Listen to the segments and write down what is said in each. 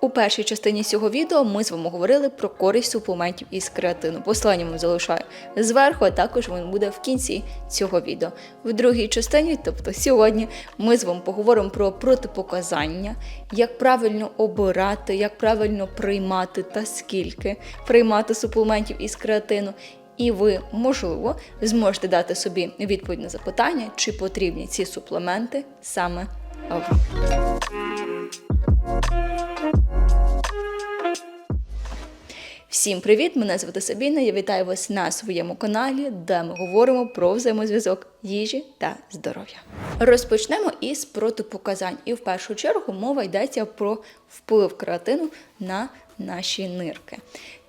У першій частині цього відео ми з вами говорили про користь суплементів із креатину. Послання вам залишаю зверху, а також він буде в кінці цього відео. В другій частині, тобто сьогодні, ми з вами поговоримо про протипоказання, як правильно обирати, як правильно приймати та скільки приймати суплементів із креатину. І ви, можливо, зможете дати собі відповідь на запитання, чи потрібні ці суплементи саме вам. Всім привіт! Мене звати Сабіна. Я вітаю вас на своєму каналі, де ми говоримо про взаємозв'язок їжі та здоров'я. Розпочнемо із протипоказань. І в першу чергу мова йдеться про вплив креатину на наші нирки.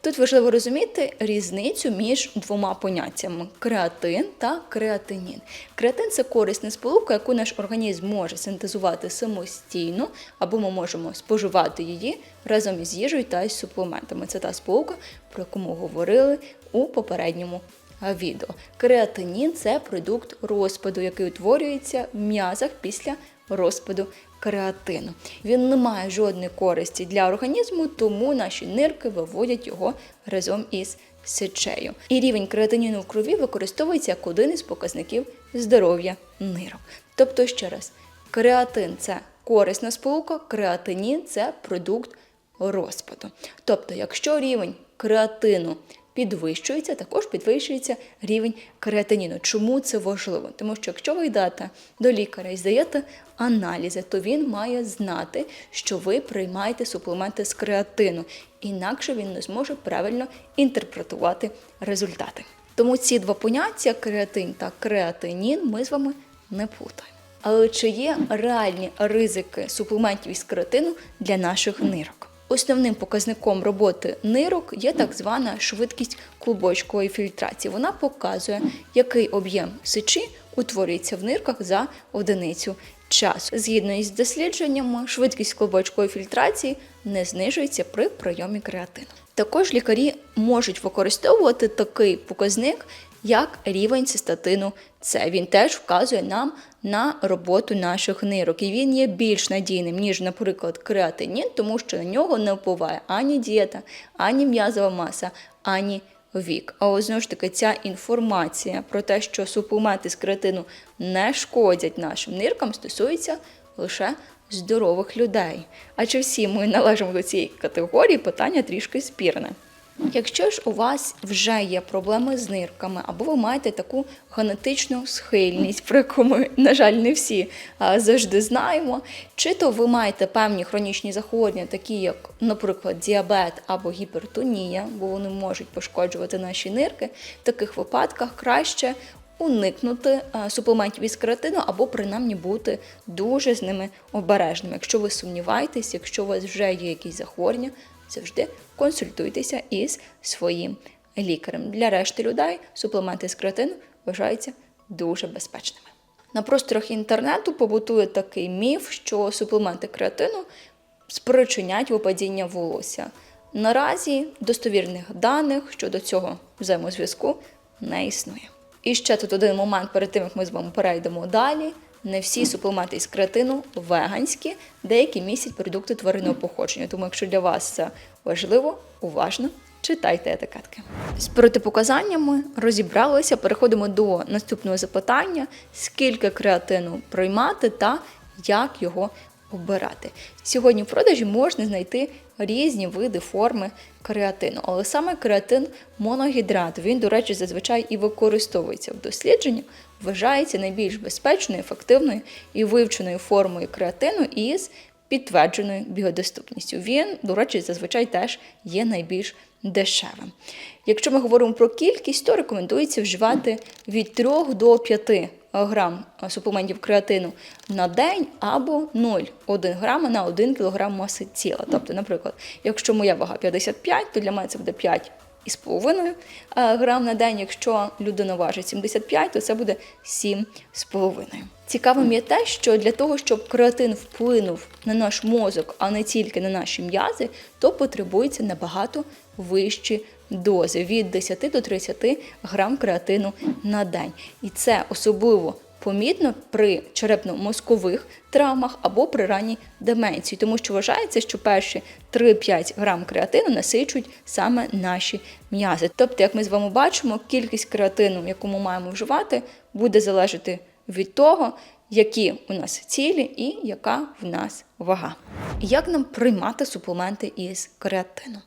Тут важливо розуміти різницю між двома поняттями креатин та креатинін. Креатин це корисна сполука, яку наш організм може синтезувати самостійно, або ми можемо споживати її разом із їжею та із суплементами. Це та сполука, про яку ми говорили у попередньому відео. Креатинін це продукт розпаду, який утворюється в м'язах після розпаду креатину. Він не має жодної користі для організму, тому наші нирки виводять його разом із сечею. І рівень креатиніну в крові використовується як один із показників здоров'я нирок. Тобто, ще раз, креатин це корисна сполука, креатинін це продукт розпаду. Тобто, якщо рівень креатину підвищується, також підвищується рівень креатиніну. Чому це важливо? Тому що якщо ви йдете до лікаря і здаєте аналізи, то він має знати, що ви приймаєте суплементи з креатину, інакше він не зможе правильно інтерпретувати результати. Тому ці два поняття креатин та креатинін ми з вами не плутаємо. Але чи є реальні ризики суплементів із креатину для наших нирок? Основним показником роботи нирок є так звана швидкість клубочкової фільтрації. Вона показує, який об'єм сечі утворюється в нирках за одиницю часу. Згідно із дослідженнями, швидкість клубочкової фільтрації не знижується при прийомі креатину. Також лікарі можуть використовувати такий показник, як рівень цистатину С. Він теж вказує нам на роботу наших нирок. І він є більш надійним, ніж, наприклад, креатинін, тому що на нього не впливає ані дієта, ані м'язова маса, ані вік. А знову ж таки ця інформація про те, що суплементи з креатину не шкодять нашим ниркам, стосується лише здорових людей. А чи всі ми належимо до цієї категорії, питання трішки спірне. Якщо ж у вас вже є проблеми з нирками, або ви маєте таку генетичну схильність, про яку ми, на жаль, не всі завжди знаємо, чи то ви маєте певні хронічні захворювання, такі як, наприклад, діабет або гіпертонія, бо вони можуть пошкоджувати наші нирки, в таких випадках краще уникнути суплементів із кератину або принаймні бути дуже з ними обережними. Якщо ви сумніваєтесь, якщо у вас вже є якісь захворювання, завжди консультуйтеся із своїм лікарем. Для решти людей суплементи з креатину вважаються дуже безпечними. На просторах інтернету побутує такий міф, що суплементи креатину спричинять випадіння волосся. Наразі достовірних даних щодо цього взаємозв'язку не існує. І ще тут один момент перед тим, як ми з вами перейдемо далі. Не всі суплементи із креатину веганські, деякі містять продукти тваринного походження. Тому, якщо для вас це важливо, уважно читайте етикетки. З протипоказаннями розібралися. Переходимо до наступного запитання: скільки креатину приймати та як його обирати. Сьогодні в продажі можна знайти різні види форми креатину, але саме креатин моногідрат, він, до речі, зазвичай і використовується в дослідженні, вважається найбільш безпечною, ефективною і вивченою формою креатину із підтвердженою біодоступністю. Він, до речі, зазвичай теж є найбільш дешевим. Якщо ми говоримо про кількість, то рекомендується вживати від 3 до 5 грам суплементів креатину на день або 0,1 грама на 1 кг маси тіла. Тобто, наприклад, якщо моя вага 55, то для мене це буде 5 із половиною грам на день. Якщо людина важить 75, то це буде 7,5. Цікавим є те, що для того, щоб креатин вплинув на наш мозок, а не тільки на наші м'язи, то потребується набагато вищі дози від 10 до 30 грам креатину на день. І це особливо помітно при черепно-мозкових травмах або при ранній деменції, тому що вважається, що перші 3-5 грам креатину насичують саме наші м'язи. Тобто, як ми з вами бачимо, кількість креатину, яку ми маємо вживати, буде залежати від того, які у нас цілі і яка в нас вага. Як нам приймати суплементи із креатину?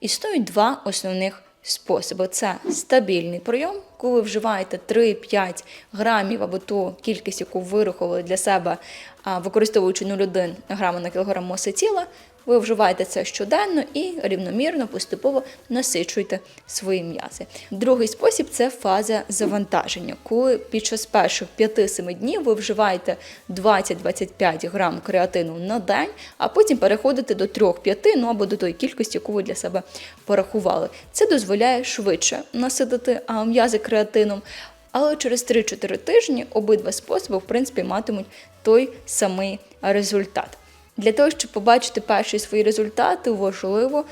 Існують два основних способи: це стабільний прийом, коли ви вживаєте 3-5 грамів або ту кількість, яку ви вирахували для себе, використовуючи 0,1 грама на кілограм маси тіла. Ви вживаєте це щоденно і рівномірно, поступово насичуєте свої м'язи. Другий спосіб це фаза завантаження, коли під час перших 5-7 днів ви вживаєте 20-25 грам креатину на день, а потім переходите до 3-5, ну або до тої кількості, яку ви для себе порахували. Це дозволяє швидше насидити м'язи креатином. Але через 3-4 тижні обидва способи, в принципі, матимуть той самий результат. Для того, щоб побачити перші свої результати, важливо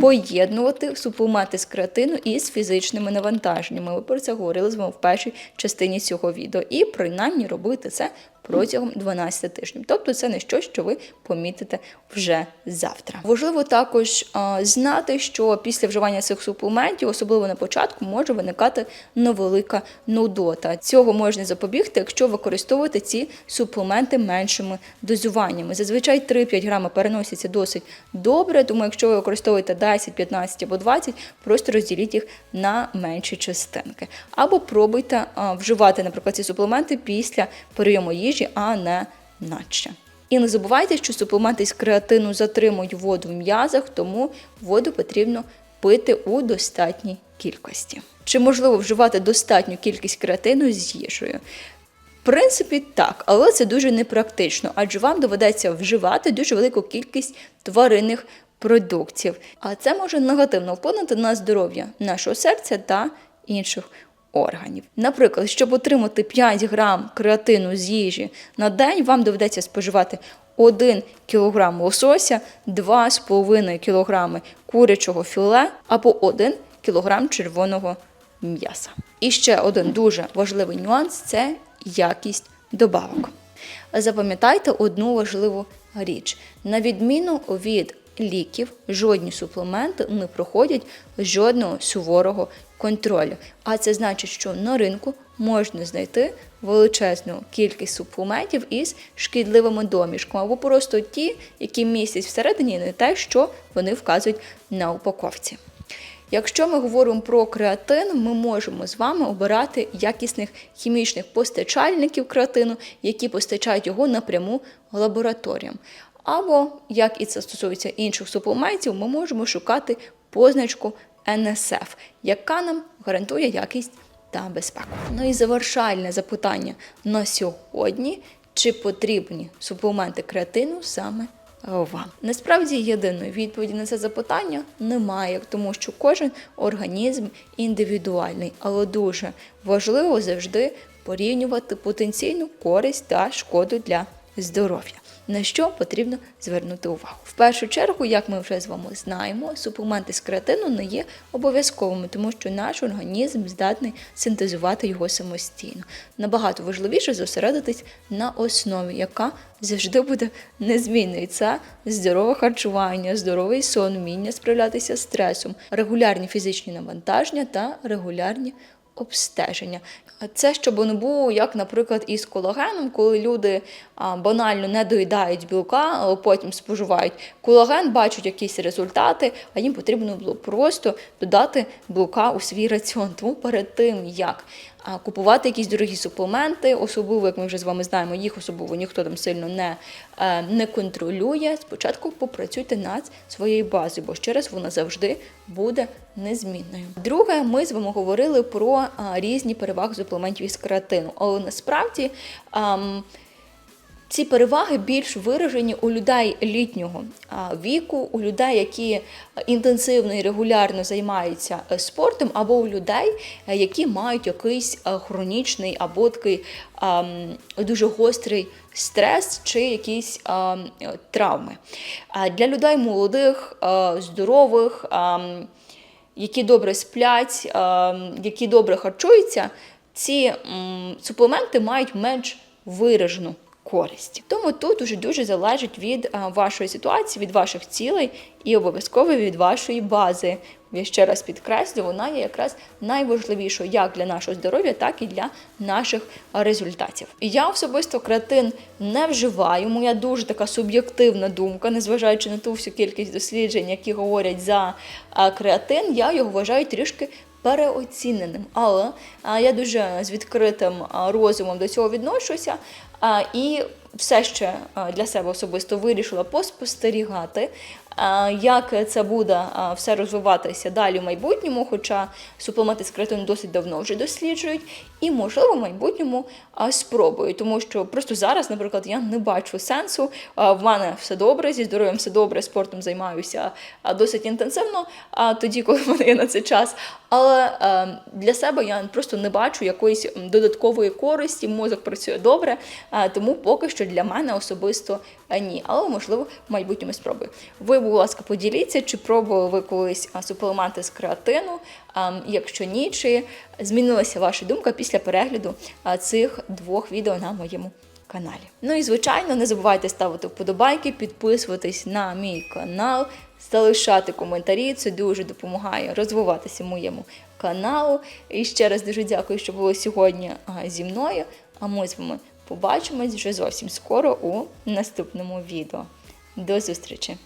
поєднувати суплементи з креатину із фізичними навантаженнями. Ми про це говорили з вами в першій частині цього відео. І принаймні робити це протягом 12 тижнів. Тобто це не щось, що ви помітите вже завтра. Важливо також а, знати, що після вживання цих суплементів, особливо на початку, може виникати невелика нудота. Цього можна запобігти, якщо використовувати ці суплементи меншими дозуваннями. Зазвичай 3-5 грами переносяться досить добре, тому якщо ви використовуєте 10, 15 або 20, просто розділіть їх на менші частинки. Або пробуйте а, вживати, наприклад, ці суплементи після прийому їжі, а не наче. І не забувайте, що суплементи з креатину затримують воду в м'язах, тому воду потрібно пити у достатній кількості. Чи можливо вживати достатню кількість креатину з їжею? В принципі, так, але це дуже непрактично, адже вам доведеться вживати дуже велику кількість тваринних продуктів. А це може негативно вплинути на здоров'я нашого серця та інших органів. Наприклад, щоб отримати 5 грам креатину з їжі на день, вам доведеться споживати 1 кг лосося, 2,5 кг курячого філе або 1 кг червоного м'яса. І ще один дуже важливий нюанс це якість добавок. Запам'ятайте одну важливу річ: на відміну від ліків, жодні суплементи не проходять жодного суворого контролю. А це значить, що на ринку можна знайти величезну кількість суплементів із шкідливими домішками, або просто ті, які містять всередині не те, що вони вказують на упаковці. Якщо ми говоримо про креатин, ми можемо з вами обирати якісних хімічних постачальників креатину, які постачають його напряму лабораторіям. Або, як і це стосується інших суплементів, ми можемо шукати позначку НСФ, яка нам гарантує якість та безпеку. Ну і завершальне запитання на сьогодні: чи потрібні суплементи креатину саме вам? Насправді єдиної відповіді на це запитання немає, тому що кожен організм індивідуальний, але дуже важливо завжди порівнювати потенційну користь та шкоду для здоров'я. На що потрібно звернути увагу? В першу чергу, як ми вже з вами знаємо, суплементи з креатину не є обов'язковими, тому що наш організм здатний синтезувати його самостійно. Набагато важливіше зосередитись на основі, яка завжди буде незмінною. Це здорове харчування, здоровий сон, вміння справлятися з стресом, регулярні фізичні навантаження та регулярні обстеження. Це щоб не було, як, наприклад, із колагеном, коли люди банально не доїдають білка, потім споживають колаген, бачать якісь результати, а їм потрібно було просто додати білка у свій раціон. Тому перед тим, як купувати якісь дорогі суплементи, особливо, як ми вже з вами знаємо, їх особливо ніхто там сильно не, е, не контролює. Спочатку попрацюйте над своєю базою, бо ще раз вона завжди буде незмінною. Друге, ми з вами говорили про різні переваги суплементів із креатину, але насправді. ці переваги більш виражені у людей літнього віку, у людей, які інтенсивно і регулярно займаються е, спортом, або у людей, е, які мають якийсь е, хронічний або такий дуже гострий стрес чи якісь травми. Для людей молодих, здорових, які добре сплять, які добре харчуються. ці суплементи мають менш виражену користь. Тому тут уже дуже залежить від вашої ситуації, від ваших цілей і обов'язково від вашої бази. Я ще раз підкреслю, вона є якраз найважливішою як для нашого здоров'я, так і для наших результатів. Я особисто креатин не вживаю. Моя дуже така суб'єктивна думка, незважаючи на ту всю кількість досліджень, які говорять за креатин, я його вважаю трішки переоціненим. Але я дуже з відкритим розумом до цього відношуся. І все ще для себе особисто вирішила поспостерігати, як це буде все розвиватися далі в майбутньому, хоча суплементи з креатину досить давно вже досліджують, і, можливо, в майбутньому спробую, тому що просто зараз, наприклад, я не бачу сенсу. В мене все добре, зі здоров'ям все добре, спортом займаюся досить інтенсивно, а тоді, коли в мене є на це час. Але для себе я просто не бачу якоїсь додаткової користі, мозок працює добре, тому поки що для мене особисто ні. Але можливо в майбутньому спробую. Ви, будь ласка, поділіться, чи пробували ви колись суплементи з креатину. Якщо ні, чи змінилася ваша думка після перегляду цих двох відео на моєму каналі. Ну і звичайно, не забувайте ставити вподобайки, підписуватись на мій канал, залишати коментарі. Це дуже допомагає розвиватися моєму каналу. І ще раз дуже дякую, що були сьогодні зі мною. А ми з вами побачимось вже зовсім скоро у наступному відео. До зустрічі!